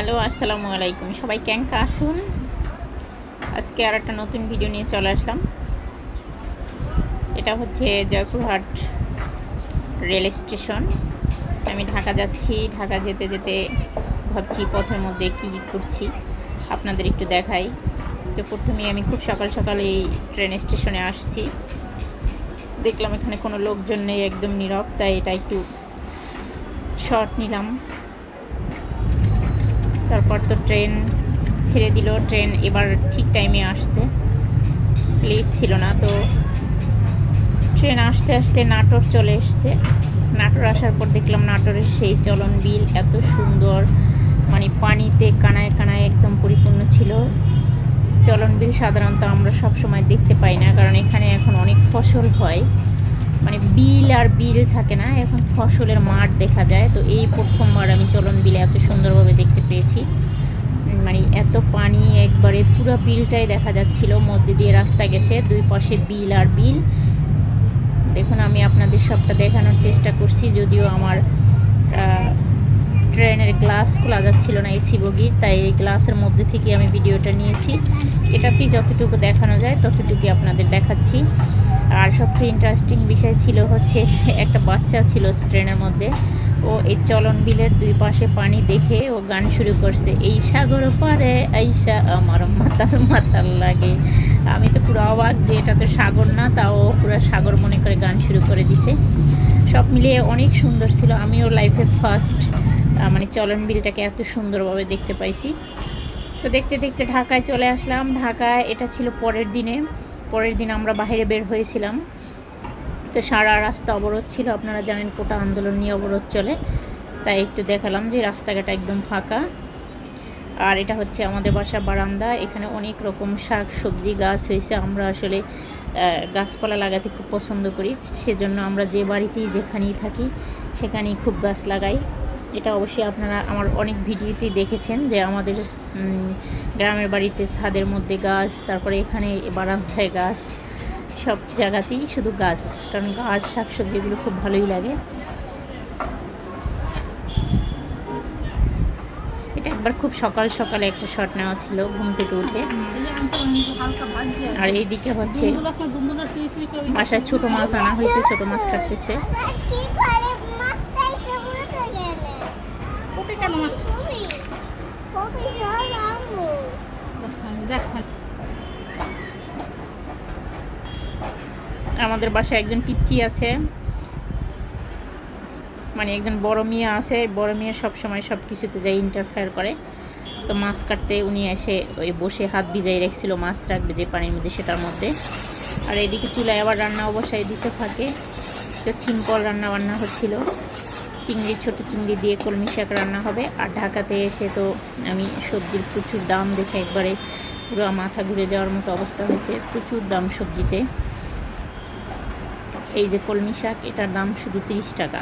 Hello, আসসালামু আলাইকুম। সবাই ক্যাঙ্কা আসুন আজকে আর একটা নতুন ভিডিও নিয়ে চলে আসলাম। এটা হচ্ছে জয়পুরহাট রেল স্টেশন। আমি ঢাকা যাচ্ছি। ঢাকা যেতে যেতে ভাবছি পথের মধ্যে কী কী করছি, আপনাদের একটু দেখাই। তো প্রথমেই আমি খুব সকাল সকাল এই ট্রেন স্টেশনে আসছি। দেখলাম এখানে কোনো লোকজন নেই, একদম নীরব, তাই এটা একটু শর্ট নিলাম। তারপর তো ট্রেন ছেড়ে দিল, ট্রেন এবার ঠিক টাইমে আসছে। লেট ছিল না, তো ট্রেন আসতে আসতে নাটোর চলে এসছে। নাটোর আসার পর দেখলাম নাটোরের সেই চলন বিল এত সুন্দর মানে পানিতে কানায় কানায় একদম পরিপূর্ণ ছিল। চলন বিল সাধারণত আমরা সব সময় দেখতে পাই না, কারণ এখানে এখন অনেক ফসল হয়। মানে বিল আর বিল থাকে না, এখন ফসলের মাঠ দেখা যায়। তো এই প্রথমবার আমি চলন বিলে এত সুন্দরভাবে দেখতে পেয়েছি। মানে এত পানি, একবারে পুরো বিলটাই দেখা যাচ্ছিল, মধ্যে দিয়ে রাস্তা গেছে, দুই পাশে বিল আর বিল। দেখুন, আমি আপনাদের সবটা দেখানোর চেষ্টা করছি, যদিও আমার ট্রেনের গ্লাস খোলা যাচ্ছিল না এসি বগির, তাই এই গ্লাসের মধ্যে থেকে আমি ভিডিওটা নিয়েছি। এটাতেই যতটুকু দেখানো যায় ততটুকু আপনাদের দেখাচ্ছি। আর সবচেয়ে ইন্টারেস্টিং বিষয় ছিল হচ্ছে একটা বাচ্চা ছিল ট্রেনের মধ্যে। ও এই চলন বিলের দুই পাশে পানি দেখে ও গান শুরু করছে, এই সাগর পারে আইসা আমার মাতাল মাতাল লাগে। আমি তো পুরো অবাক যে এটা তো সাগর না, তাও পুরো সাগর মনে করে গান শুরু করে দিছে। সব মিলিয়ে অনেক সুন্দর ছিল, আমিও লাইফে ফার্স্ট মানে চলন বিলটাকে এত সুন্দরভাবে দেখতে পাইছি। তো দেখতে দেখতে ঢাকায় চলে আসলাম। ঢাকায় এটা ছিল পরের দিনে। পরের দিন আমরা বাইরে বের হয়েছিলাম। তো সারা রাস্তা অবরোধ ছিল, আপনারা জানেন কোটা আন্দোলন নিয়ে অবরোধ চলে। তাই একটু দেখালাম যে রাস্তাঘাট একদম ফাঁকা। আর এটা হচ্ছে আমাদের বাসা বারান্দা, এখানে অনেক রকম শাক, সবজি, গাছ হয়েছে। আমরা আসলে গাছপালা লাগাতে খুব পছন্দ করি। সেজন্য আমরা যে বাড়িতেই যেখানেই থাকি, সেখানেই খুব গাছ লাগাই। এটা অবশ্যই আপনারা আমার অনেক ভিডিওতেই দেখেছেন যে আমাদের গ্রামের বাড়িতে ছাদের মধ্যে গাছ, তারপরে এখানে বারান্দায় গাছ, সব জায়গাতেই শুধু গাছ, কারণ গাছ শাকসবজি এগুলো খুব ভালোই লাগে। এটা একবার খুব সকাল সকালে একটা শট নেওয়া ছিল ঘুম থেকে উঠে। আর এইদিকে হচ্ছে বাসায় ছোট মাছ আনা হয়েছে, ছোট মাছ কাটতেছে কি করে মাছটা এসে বলতে গেলে আমাদের বাসায় একজন পিচ্চি আছে। মানে একজন বড় মেয়ে আছে। বড় মেয়ে সব সময় সব কিছুতে যাই ইন্টারফেয়ার করে। তো মাছ কাটতে উনি এসে ওই বসে হাত ভিজাই রেখেছিল, মাছ রাখবে যে পানির মধ্যে, সেটার মধ্যে। আর এদিকে চুলায় আবার রান্না অবশ্যই দিতে থাকে। তো সিম্পল রান্না বান্না হচ্ছিল। চিংড়ি, ছোট চিংড়ি দিয়ে কলমি শাক রান্না হবে। আর ঢাকাতে এসে তো আমি সবজির প্রচুর দাম দেখে একবারে পুরো মাথা ঘুরে যাওয়ার মতো অবস্থা হয়েছে। প্রচুর দাম সবজিতে। এই যে কলমি শাক, এটার দাম শুধু তিরিশ টাকা।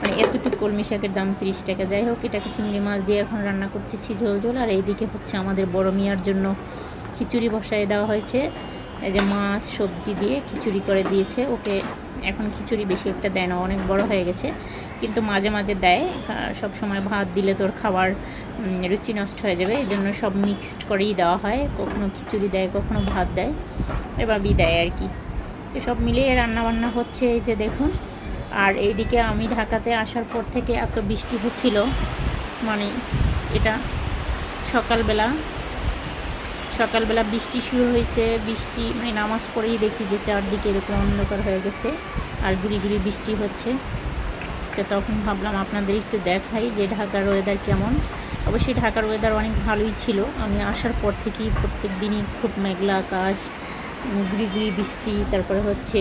মানে এতটুকু কলমি শাকের দাম তিরিশ টাকা। যাই হোক, এটাকে চিংড়ি মাছ দিয়ে এখন রান্না করতেছি ঝোল ঝোল। আর এইদিকে হচ্ছে আমাদের বড় মিয়ার জন্য খিচুড়ি বসায় দেওয়া হয়েছে। এই যে মাছ, সবজি দিয়ে খিচুড়ি করে দিয়েছে। ওকে এখন খিচুড়ি বেশি একটা দেয় না, অনেক বড় হয়ে গেছে। কিন্তু মাঝে মাঝে দেয়। সব সময় ভাত দিলে তোর খাবার রুচি নষ্ট হয়ে যাবে। এই জন্য সব মিক্সড করেই দেওয়া হয়। কখনো খিচুড়ি দেয়, কখনো ভাত দেয়। এভাবেই দেয় আর কি। তো সব মিলিয়ে রান্না বান্না হচ্ছে এই যে দেখুন। আর এইদিকে আমি ঢাকাতে আসার পর থেকে এত বৃষ্টি হচ্ছিল। মানে এটা সকালবেলা সকালবেলা বৃষ্টি শুরু হয়েছে, বৃষ্টি মানে নামাজ পড়েই দেখি যে চারদিকে এরকম অন্ধকার হয়ে গেছে আর গুড়ি গুড়ি বৃষ্টি হচ্ছে। তো তখন ভাবলাম আপনাদের একটু দেখাই যে ঢাকার ওয়েদার কেমন। অবশ্যই ঢাকার ওয়েদার অনেক ভালোই ছিল। আমি আসার পর থেকেই প্রত্যেক দিনই খুব মেঘলা আকাশ গুড়ি গুড়ি বৃষ্টি, তারপরে হচ্ছে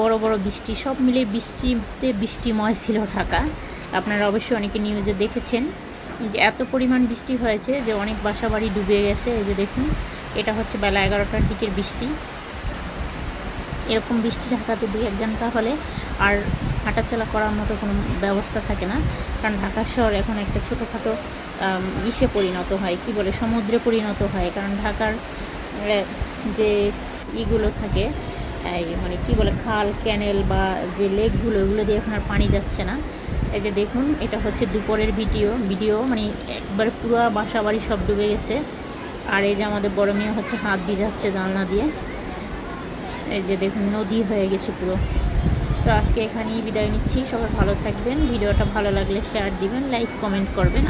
বড় বড় বৃষ্টি, সব মিলে বৃষ্টিতে বৃষ্টিময় ছিল ঢাকা। আপনারা অবশ্যই অনেকে নিউজে দেখেছেন। যে এত পরিমাণ বৃষ্টি হয়েছে যে অনেক বাসা বাড়ি ডুবে গেছে, এই যে দেখুন, এটা হচ্ছে বেলা এগারোটার দিকের বৃষ্টি। এরকম বৃষ্টি ঢাকাতে দুই এক ঘণ্টা হলে আর হাঁটাচলা করার মতো কোনো ব্যবস্থা থাকে না, কারণ ঢাকা শহর এখন একটা ছোটোখাটো ইসে পরিণত হয়, কি বলে, সমুদ্রে পরিণত হয়, কারণ ঢাকার যে ইগুলো থাকে, এই মানে কি বলে, খাল, ক্যানেল বা যে লেকগুলো এগুলো দিয়ে এখন আর পানি যাচ্ছে না। এই যে দেখুন, এটা হচ্ছে দুপুরের ভিডিও। ভিডিও মানে একবার পুরো বাসা বাড়ি সব ডুবে গেছে। আর এই যে আমাদের বড় মেয়ে হচ্ছে হাত ভিজাচ্ছে জানলা দিয়ে। এই যে দেখুন, নদী হয়ে গেছে পুরো। তো আজকে এখানেই বিদায় নিচ্ছি। সবাই ভালো থাকবেন। ভিডিওটা ভালো লাগলে শেয়ার দিবেন লাইক কমেন্ট করবেন।